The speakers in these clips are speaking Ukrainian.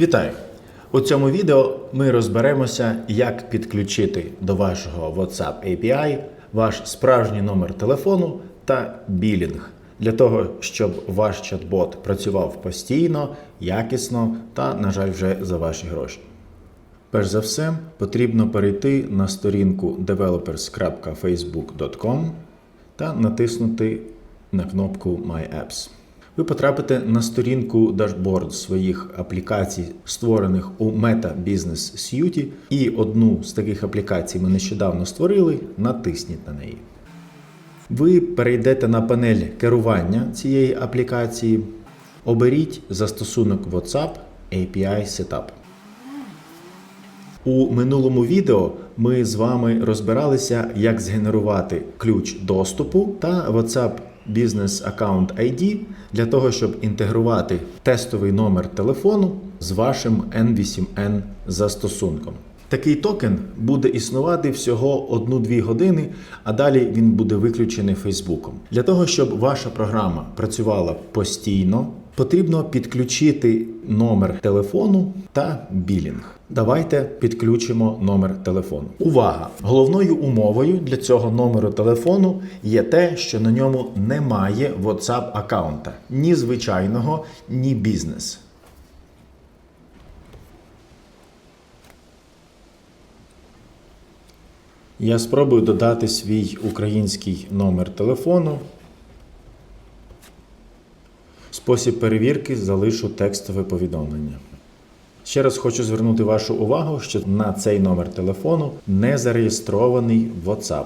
Вітаю! У цьому відео ми розберемося, як підключити до вашого WhatsApp API ваш справжній номер телефону та білінг для того, щоб ваш чат-бот працював постійно, якісно та, на жаль, вже за ваші гроші. Перш за все, потрібно перейти на сторінку developers.facebook.com та натиснути на кнопку My Apps. Ви потрапите на сторінку дашборд своїх аплікацій, створених у Meta Business Suite, і одну з таких аплікацій ми нещодавно створили. Натисніть на неї. Ви перейдете на панель керування цієї аплікації, оберіть застосунок WhatsApp API Setup. У минулому відео ми з вами розбиралися, як згенерувати ключ доступу та WhatsApp Business Account ID для того, щоб інтегрувати тестовий номер телефону з вашим N8N застосунком. Такий токен буде існувати всього 1-2 години, а далі він буде виключений Фейсбуком. Для того, щоб ваша програма працювала постійно, потрібно підключити номер телефону та білінг. Давайте підключимо номер телефону. Увага! Головною умовою для цього номеру телефону є те, що на ньому немає WhatsApp аккаунта ні звичайного, ні бізнес. Я спробую додати свій український номер телефону. Спосіб перевірки залишу текстове повідомлення. Ще раз хочу звернути вашу увагу, що на цей номер телефону не зареєстрований WhatsApp.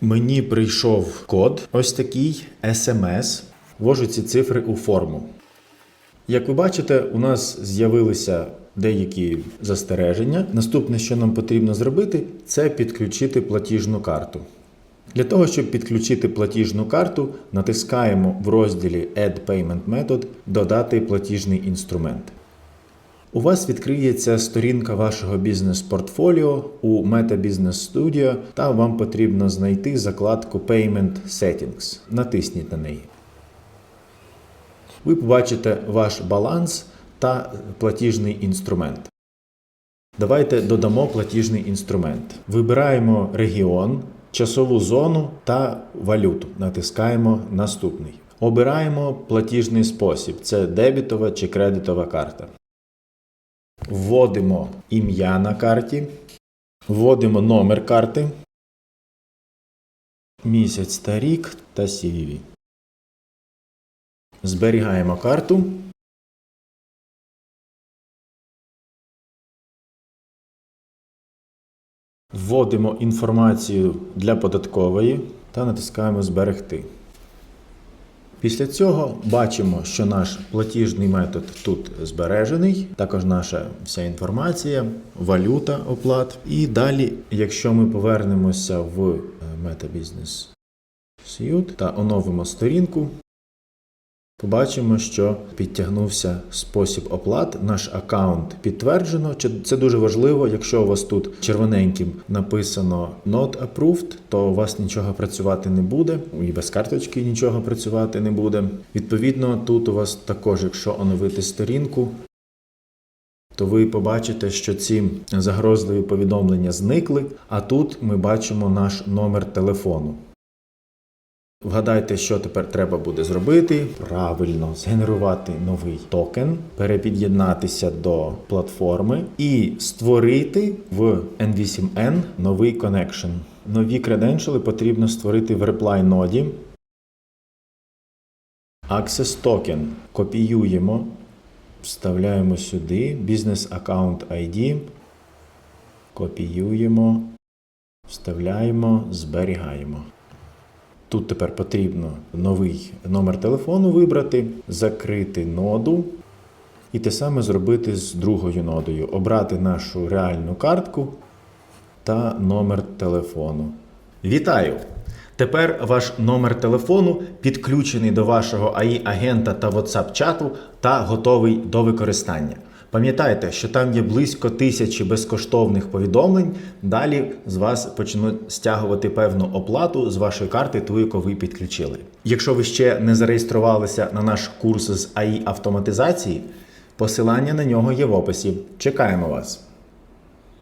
Мені прийшов код, ось такий SMS. Ввожу ці цифри у форму. Як ви бачите, у нас з'явилися деякі застереження. Наступне, що нам потрібно зробити, це підключити платіжну карту. Для того, щоб підключити платіжну карту, натискаємо в розділі Add Payment Method Додати платіжний інструмент. У вас відкриється сторінка вашого бізнес-портфоліо у Meta Business Studio, та вам потрібно знайти закладку Payment Settings. Натисніть на неї. Ви побачите ваш баланс та платіжний інструмент. Давайте додамо платіжний інструмент. Вибираємо регіон, часову зону та валюту. Натискаємо наступний. Обираємо платіжний спосіб: це дебітова чи кредитова карта. Вводимо ім'я на карті, вводимо номер карти, місяць та рік та CVV. Зберігаємо карту. Вводимо інформацію для податкової та натискаємо Зберегти. Після цього бачимо, що наш платіжний метод тут збережений, також наша вся інформація, валюта оплат. І далі, якщо ми повернемося в е, Meta Business Suite та оновимо сторінку, Побачимо, що підтягнувся спосіб оплат. Наш аккаунт підтверджено. Це дуже важливо. Якщо у вас тут червоненьким написано Not approved, то у вас нічого працювати не буде, і без карточки нічого працювати не буде. Відповідно, тут у вас також, якщо оновити сторінку, то ви побачите, що ці загрозливі повідомлення зникли, а тут ми бачимо наш номер телефону. Вгадайте, що тепер треба буде зробити. Правильно згенерувати новий токен, перепід'єднатися до платформи і створити в N8N новий connection. Нові креденшали потрібно створити в reply ноді. Access Token копіюємо, вставляємо сюди Business Account ID, копіюємо, вставляємо, зберігаємо. Тут тепер потрібно новий номер телефону вибрати, закрити ноду і те саме зробити з другою нодою. Обрати нашу реальну картку та номер телефону. Вітаю! Тепер ваш номер телефону підключений до вашого AI-агента та WhatsApp-чату та готовий до використання. Пам'ятайте, що там є близько тисячі безкоштовних повідомлень. Далі з вас почнуть стягувати певну оплату з вашої карти, ту, яку ви підключили. Якщо ви ще не зареєструвалися на наш курс з АІ автоматизації, Посилання на нього є в описі. Чекаємо вас!